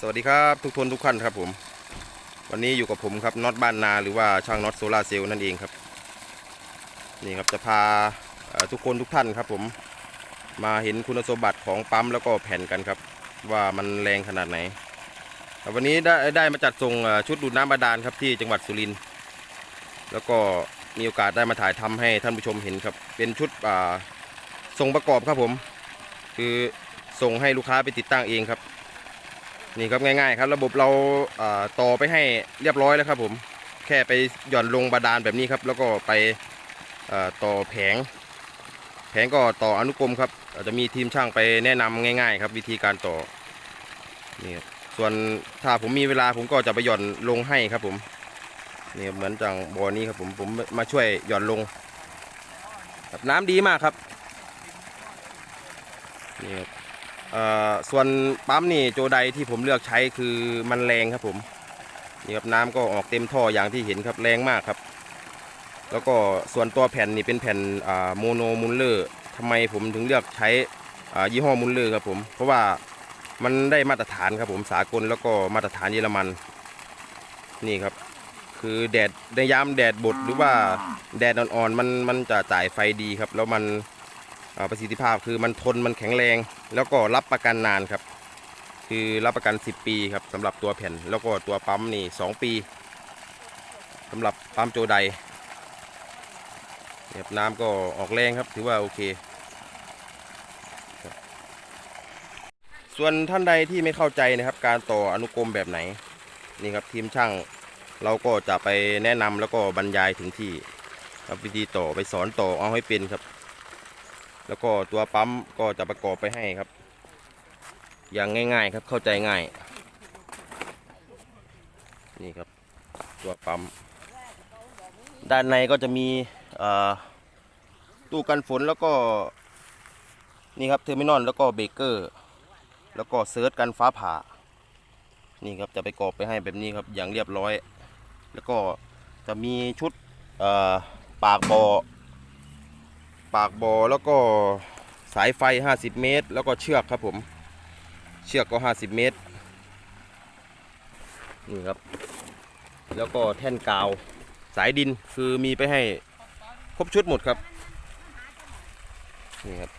สวัสดีครับทุกคนทุกท่านครับผม วันนี้อยู่กับผมครับน็อตบ้านนาหรือว่าช่างน็อตโซลาร์เซลล์นั่นเองครับ นี่ครับจะพาทุกคนทุกท่านครับ ผมมาเห็นคุณสมบัติของปั๊มแล้วก็แผ่นกันครับ ว่ามันแรงขนาดไหน วันนี้ได้ได้มาจัดส่งชุดดูดน้ำบาดาลครับที่จังหวัดสุรินทร์แล้วก็มีโอกาสได้มาถ่ายทำให้ท่านผู้ชมเห็นครับ เป็นชุดส่งประกอบครับผม คือส่งให้ลูกค้าไปติดตั้งเองครับ นี่ครับง่ายๆครับ ระบบเราต่อไปให้เรียบร้อยแล้วครับ ผมแค่ไปหย่อนลงบาดาลแบบนี้ครับ แล้วก็ไปต่อแผง แผงก็ต่ออนุกรมครับอาจจะมีทีมช่างไปแนะนำง่าย ๆ ครับ วิธีการต่อนี่ส่วนถ้าผมมีเวลาผมก็จะไปหย่อนลงให้ครับผมนี่เหมือนจังบอนี้ครับผมผมมาช่วยหย่อนลงครับน้ำดีมากครับนี่ครับ ส่วนปั๊มนี่โจไดที่ผมเลือกใช้คือมันแรงครับผมนี่ครับน้ำก็ออกเต็มท่ออย่างที่เห็นครับแรงมากครับ แล้วก็ส่วนตัวแผ่นนี่เป็นแผ่นโมโนมุลเลอร์ทำไมผมถึงเลือกใช้ยี่ห้อมุลเลอร์ครับผม เพราะว่ามันได้มาตรฐานครับผมสากลแล้วก็มาตรฐานเยอรมันนี่ครับ คือแดดในยามแดดบดหรือว่าแดดอ่อนๆมันมันจะจ่ายไฟดีครับ แล้วมัน ประสิทธิภาพคือมันทนมันแข็งแรง แล้วก็รับประกันนานครับ คือรับประกัน 10 ปีครับสำหรับตัวแผ่น แล้วก็ตัวปั๊มนี่ 2 ปีสำหรับปั๊มโจไดเนี่ยบน้ำก็ออกแรงครับถือว่าโอเค ส่วนท่านใดที่ไม่เข้าใจนะครับ การต่ออนุกรมแบบไหนนี่ครับทีมช่างเราก็จะไปแนะนำแล้วก็บรรยายถึงที่วิธีต่อไปสอนต่อเอาให้เป็นครับ แล้วก็ตัวปั๊มก็จะประกอบไปให้ครับ อย่างง่าย ๆ ครับเข้าใจง่าย นี่ครับตัวปั๊ม ด้านในก็จะมีตู้กันฝนแล้วก็นี่ครับเทอร์มินอลแล้วก็เบรกเกอร์ แล้วก็เซิร์ชกันฟ้าผ่า นี่ครับจะไปกรอบไปให้แบบนี้ครับอย่างเรียบร้อย แล้วก็จะมีชุดปากบอ่อ ปากบอแล้วก็สายไฟ 50 เมตร แล้วก็เชือกครับผม เชือกก็ 50 เมตร นี่ครับ แล้วก็แท่นกาว สายดินคือมีไปให้ครบชุดหมดครับ นี่ครับ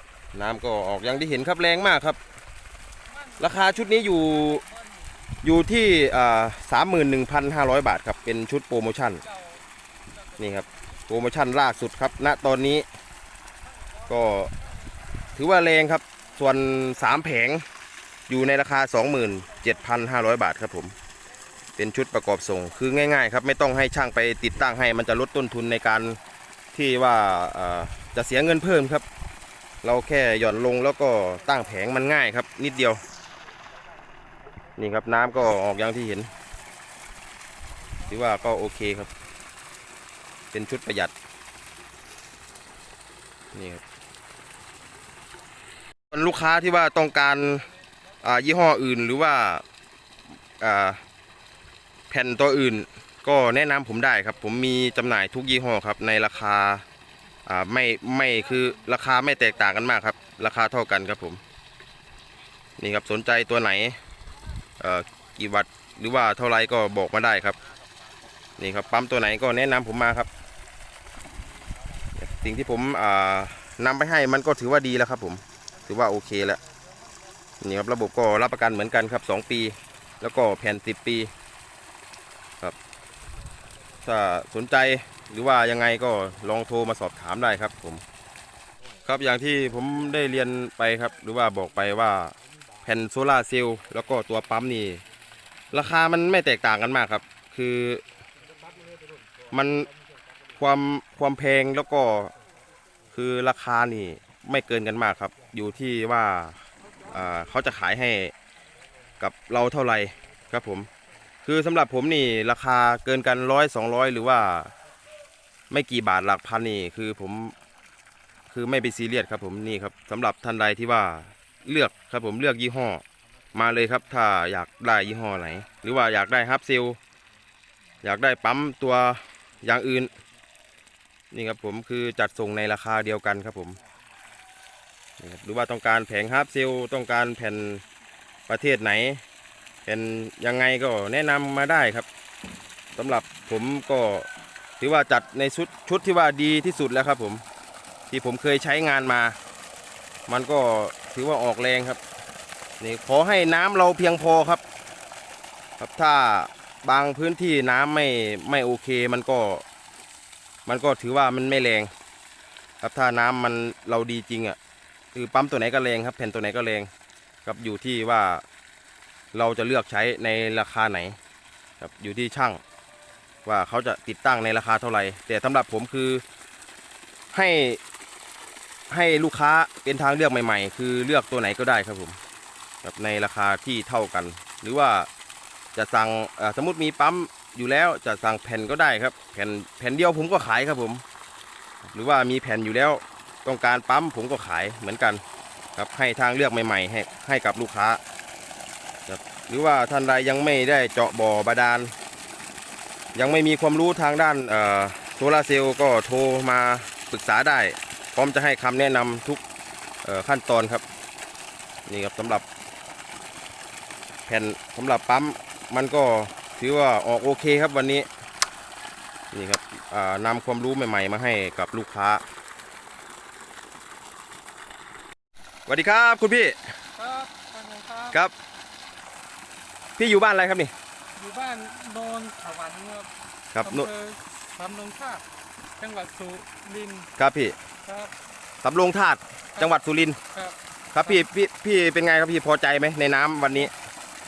น้ำก็ออกอย่างที่เห็นครับแรงมากครับ ราคาชุดนี้อยู่อยู่ที่สามหมื่นหนึ่งพันห้าร้อยบาทครับ เป็นชุดโปรโมชั่น นี่ครับ โปรโมชั่นล่าสุดครับ ณ ตอนนี้ ก็ถือว่าแรงครับ ส่วน 3 แผงอยู่ในราคา 27,500 บาทครับผม เป็นชุดประกอบส่งคือง่ายๆครับ ไม่ต้องให้ช่างไปติดตั้งให้มันจะลดต้นทุนในการที่ว่าจะเสียเงินเพิ่มครับ เราแค่หย่อนลงแล้วก็ตั้งแผงมันง่ายครับ นิดเดียว นี่ครับน้ำก็ออกอย่างที่เห็นถือว่าก็โอเคครับ เป็นชุดประหยัดนี่ครับ ลูกค้าที่ว่าต้องการอ่ายี่ห้ออื่นหรือว่าอ่าแผ่นตัวอื่น ก็แนะนำผมได้ครับ ผมมีจำหน่ายทุกยี่ห้อครับ ในราคาอ่าไม่ไม่คือราคาไม่แตกต่างกันมากครับ ราคาเท่ากันครับผม นี่ครับสนใจตัวไหนเอ่อกี่วัตต์หรือว่าเท่าไรก็บอกมาได้ครับ นี่ครับปั๊มตัวไหนก็แนะนำผมมาครับ สิ่งที่ผมอ่านำไปให้มันก็ถือว่าดีแล้วครับผม ถือว่าโอเคแล้วนี่ครับระบบก็รับประกันเหมือนกันครับ 2 ปี แล้วก็แผ่น 10 ปีครับ ถ้าสนใจหรือว่ายังไงก็ลองโทรมาสอบถามได้ครับผม ครับอย่างที่ผมได้เรียนไปครับ หรือว่าบอกไปว่าแผ่นโซลาร์เซลล์แล้วก็ตัวปั๊มนี่ ราคามันไม่แตกต่างกันมากครับ คือมันความความแพงแล้วก็คือราคานี่ ไม่เกินกันมากครับ อยู่ที่ว่าเขาจะขายให้กับเราเท่าไหร่ครับผม คือสำหรับผมนี่ราคาเกินกันร้อยสองร้อยหรือว่า ไม่กี่บาทหลักพันนี่คือผมคือไม่ไปซีเรียสครับผมนี่ครับสำหรับท่านใดที่ว่าเลือกครับผมเลือกยี่ห้อ มาเลยครับ ถ้าอยากได้ยี่ห้อไหน หรือว่าอยากได้ฮับเซลอยากได้ปั๊มตัวอย่างอื่น นี่ครับผมคือจัดส่งในราคาเดียวกันครับผม นี่ครับหรือว่าต้องการแผงฮาร์ปเซลต้องการแผ่นประเทศไหนแผเป็นยังไงก็แนะนำมาได้ครับสำหรับผมก็ถือว่าจัดในชุดชุดที่ว่าดีที่สุดแล้วครับผมที่ผมเคยใช้งานมา มันก็ถือว่าออกแรงครับนี่ขอให้น้ำเราเพียงพอครับ ครับถ้าบางพื้นที่น้ำไม่ไม่โอเคมันก็ มันก็ถือว่ามันไม่แรง ครับถ้าน้ำมันเราดีจริงอะ่ะ คือปั๊มตัวไหนก็แรงครับแผ่นตัวไหนก็แรงครับอยู่ที่ว่าเราจะเลือกใช้ในราคาไหนครับอยู่ที่ช่าง ว่าเขาจะติดตั้งในราคาเท่าไหร่ แต่สำหรับผมคือให้ให้ลูกค้าเป็นทางเลือกใหม่ๆ คือเลือกตัวไหนก็ได้ครับผมครับในราคาที่เท่ากัน หรือว่าจะสั่งสมมติมีปั๊มอยู่แล้วจะสั่งแผ่นก็ได้ครับ แผ่นแผ่นเดียวผมก็ขายครับผม หรือว่ามีแผ่นอยู่แล้ว ต้องการปั๊มผมก็ขายเหมือนกันครับให้ทางเลือกใหม่ๆให้ให้กับลูกค้าครับหรือว่าท่านใดยังไม่ได้เจาะบ่อบาดาล ยังไม่มีความรู้ทางด้านโซลาร์เซลล์ก็โทรมาปรึกษาได้ พร้อมจะให้คำแนะนำทุกขั้นตอนครับนี่ครับสำหรับแผ่นสำหรับปั๊มมันก็ถือว่าออกโอเคครับวันนี้นี่ครับอ่านำความรู้ใหม่ ๆ มาให้กับลูกค้าส วัสดีครับคุณพี่ครับท่านนายครับ ครับ พี่อยู่บ้านอะไรครับนี่ อยู่บ้านโนนสวรรค์ครับครับอำนุเภอสำโรงทาบจังหวัดสุรินทร์ครับพี่ครับ สำโรงธาตุจังหวัดสุรินทร์ครับ ครับพี่พี่พี่เป็นไงครับพี่พอใจไหมในน้ำวันนี้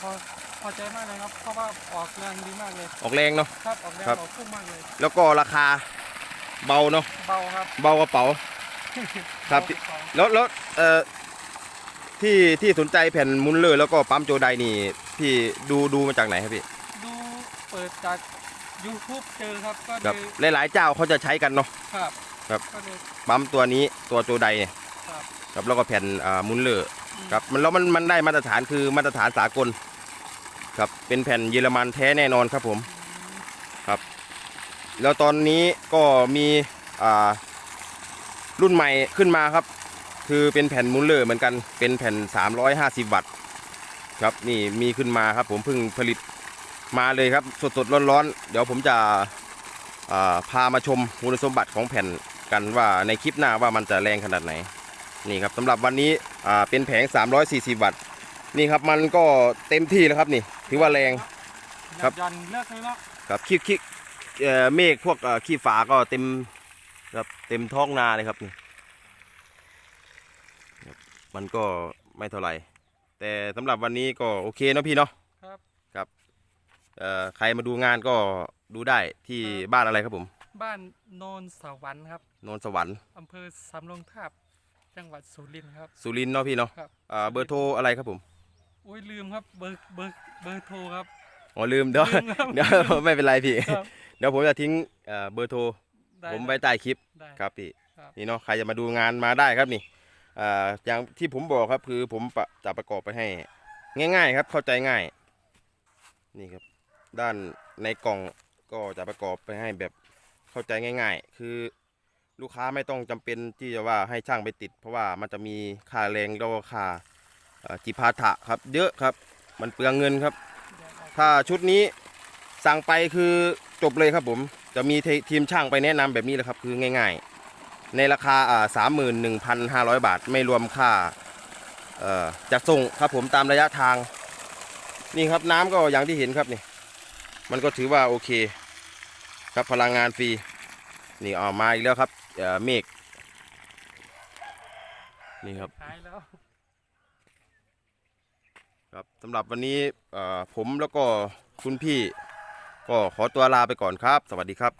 พอพอใจมากเลยครับ เพราะว่าออกแรงดีมากเลย ออกแรงเนาะ ครับ ออกแรงครับ ออกพุ่งมากเลย แล้วก็ราคาเบาเนาะเบาครับเบากระเป๋า ครับเาแล้วแล้วเอ่อ ที่ที่สนใจแผ่นมุนเลอร์แล้วก็ปั๊มโจไดนี่พี่ดูดูมาจากไหนครับพี่ดูเปิดจาก YouTube เจอครับก็คเลรับยหลายๆเจ้าเขาจะใช้กันเนาะ ครับครับ ก็เลย ปั๊มตัวนี้ตัวโจไดเนี่ยครับ ครับแล้วก็แผ่นอ่ามุนเลอร์อืมครับมันแล้วมันมันได้มาตรฐานคือมาตรฐานสากลครับเป็นแผ่นเยอรมันแท้แน่นอนครับผมอืมแล้วตอนนี้ก็มีอ่ารุ่นใหม่ขึ้นมาครับ คือเป็นแผ่นมุลเลอร์เหมือนกันเป็นแผ่น 350 วัตต์ครับนี่มีขึ้นมาครับ ผมเพิ่งผลิตมาเลยครับ สดๆร้อนๆเดี๋ยวผมจะอ่าพามาชมคุณสมบัติของแผ่นกันว่าในคลิปหน้าว่ามันจะแรงขนาดไหนนี่ครับสำหรับวันนี้อ่าเป็นแผง 340 วัตต์นี่ครับมันก็เต็มที่แล้วครับนี่ถือว่าแรงครับยันเลิกเลยเนาะครับขี้ขี้เอ่อเมฆพวกเอ่อขี้ฝาก็เต็มครับเต็มท้องนาเลยครับนี่ครับ มันก็ไม่เท่าไหร่ แต่สำหรับวันนี้ก็โอเคเนาะพี่เนาะครับเอ่อใครมาดูงานก็ดูได้ที่ครับ บ้านอะไรครับผมบ้านโนนสวรรค์ครับโนนสวรรค์อำเภอสำโรงทาบจังหวัดสุรินทร์ครับ สุรินทร์เนาะพี่เนาะครับ อ่าเบอร์โทรอะไรครับผมอุ้ยลืมครับเบอร์เบอร์เบอร์โทรครับ อ๋อลืมเดี๋ยวลืมครับเดี๋ยวไม่เป็นไรพี่ครับ เดี๋ยวผมจะทิ้งเอ่อเบอร์โทรได้ผมไว้ใต้คลิปได้ครับพี่ครับ นี่เนาะใครจะมาดูงานมาได้ครับนี่อ่า อย่างที่ผมบอกครับคือผมะจะประกอบไปให้ ง่าย ๆ ครับเข้าใจง่าย นี่ครับ ด้านในกล่องก็จะประกอบไปให้แบบเข้าใจง่าย ๆ คือลูกค้าไม่ต้องจำเป็นที่จะว่าให้ช่างไปติด เพราะว่ามันจะมีค่าแรงแล้วก็ค่าจิพาถะครับ เยอะครับ มันเปลืองเงินครับ ถ้าชุดนี้สั่งไปคือจบเลยครับผม จะมีทีมช่างไปแนะนำแบบนี้เลยครับ คือง่าย ๆ ในราคาอ่าสามหมื่นหนึ่งพันห้าร้อยบาท ไม่รวมค่าเอ่อจัดส่งครับผมตามระยะทาง นี่ครับน้ำก็อย่างที่เห็นครับนี่ มันก็ถือว่าโอเค ครับพลังงานฟรี นี่ออกมาอีกแล้วครับเอ่อเมฆนี่ครับหายแล้วครับสำหรับวันนี้เอ่อผมแล้วก็คุณพี่ก็ขอตัวลาไปก่อนครับ สวัสดีครับ